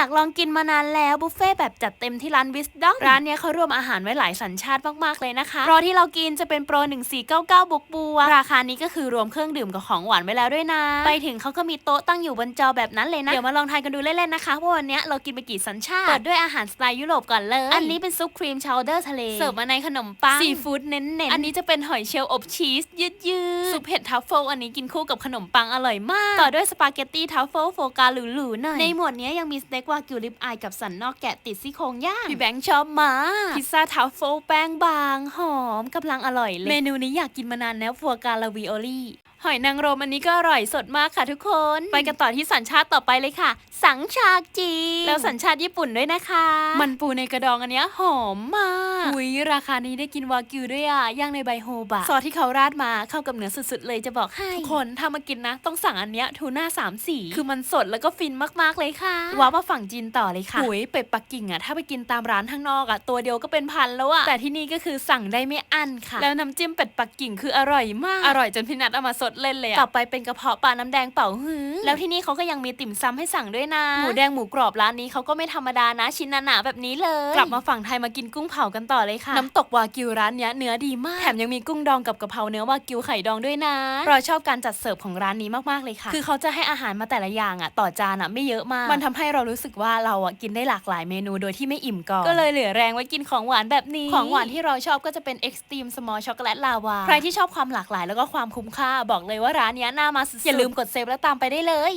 อยากลองกินมานานแล้วบุฟเฟ่ต์แบบจัดเต็มที่ร้านวิสดอมร้านเนี้ยเขารวมอาหารไว้หลายสัญชาติมากๆเลยนะคะโปรที่เรากินจะเป็นโปร 1499 บวกบวกราคานี้ก็คือรวมเครื่องดื่มกับของหวานไว้แล้วด้วยนะ ไปถึงเขาก็มีโต๊ะตั้งอยู่บนจอแบบนั้นเลยนะ เดี๋ยวมาลองทานกันดูเล่นๆนะคะว่าวันเนี้ยเรากินไปกี่สัญชาติเปิดด้วยอาหารสไตล์ยุโรปก่อนเลย อันนี้เป็นซุปครีมชาวเดอร์ทะเลเสิร์ฟมาในขนมปังซีฟู้ดเน้นๆอันนี้จะเป็นหอยเชลล์อบชีสยืดยืดซุปเห็ดทัฟเฟิลอันนี้กินคู่กับขนมปังอร่อยมาก ต่อด้วยสปาเกตตี้ทัฟเฟิลโฟกาหรูๆหน่อยในหมวดเนี้ยยังมีสเต็กวากิวริบอายกับสันนอกแกะติดซี่โครงย่าง พี่แบงค์ชอบมากพิซซ่าทัฟเฟิลแป้งบาง หอมกำลังอร่อยเลย เมนูนี้อยากกินมานานแล้วฟัวกาลาวิโอลี่หอยนางรมอันนี้ก็อร่อยสดมากค่ะทุกคน ไปกันต่อที่สัญชาติต่อไปเลยค่ะ สังชาจีนแล้วสัญชาติญี่ปุ่นด้วยนะคะ มันปูในกระดองอันเนี้ยหอมมากอุ้ยราคานี้ได้กินวากิวด้วยอะย่างในใบโฮบะซอสที่เขาราดมาเข้ากับเนื้อสุดๆ เลยจะบอกให้ทุกคนถ้ามากินนะ ต้องสั่งอันเนี้ยทูน่าสามสีคือมันสดแล้วก็ฟินมากๆเลยค่ะว้าวมาฝั่งจีนต่อเลยค่ะหุยเป็ดปักกิ่งอะถ้าไปกินตามร้านข้างนอกอะตัวเดียวก็เป็นพันแล้วอะแต่ที่นี่ก็คือสั่งได้ไม่อั้นค่ะ แล้วน้ำจิ้มเป็ดปักกิ่งคืออร่อยมากอร่อยจนพี่นัทเอามาสดเล่นเลยอะต่อไปเป็นกระเพาะปลาน้ำแดงเป่าฮื้อแล้วที่นี่เขาก็ยังมีติ่มซำให้สั่งด้วยนะหมูแดงหมูกรอบร้านนี้เขาก็ไม่ธรรมดานะชิ้นหนาๆแบบนี้เลย กลับมาฝั่งไทยมากินกุ้งเผากันต่อเลยค่ะ น้ำตกวากิวร้านเนี้ยเนื้อดีมากแถมยังมีกุ้งดองกับกะเพราเนื้อวากิวไข่ดองด้วยนะเราชอบการจัดเสิร์ฟของร้านนี้มากๆเลยค่ะ คือเขาจะให้อาหารมาแต่ละอย่างอะต่อจานอะไม่เยอะมาก มันทำให้เรารู้สึกว่าเราอะกินได้หลากหลายเมนูโดยที่ไม่อิ่มก่อนก็เลยเหลือแรงไว้กินของหวานแบบนี้ ของหวานที่เราชอบก็จะเป็น Extreme Small Chocolate Lava ใครที่ชอบความหลากหลายแล้วก็ความคุ้มค่าบอกเลยว่าร้านเนี้ยน่ามาสุดๆอย่าลืมกดเซฟแล้วตามไปได้เลย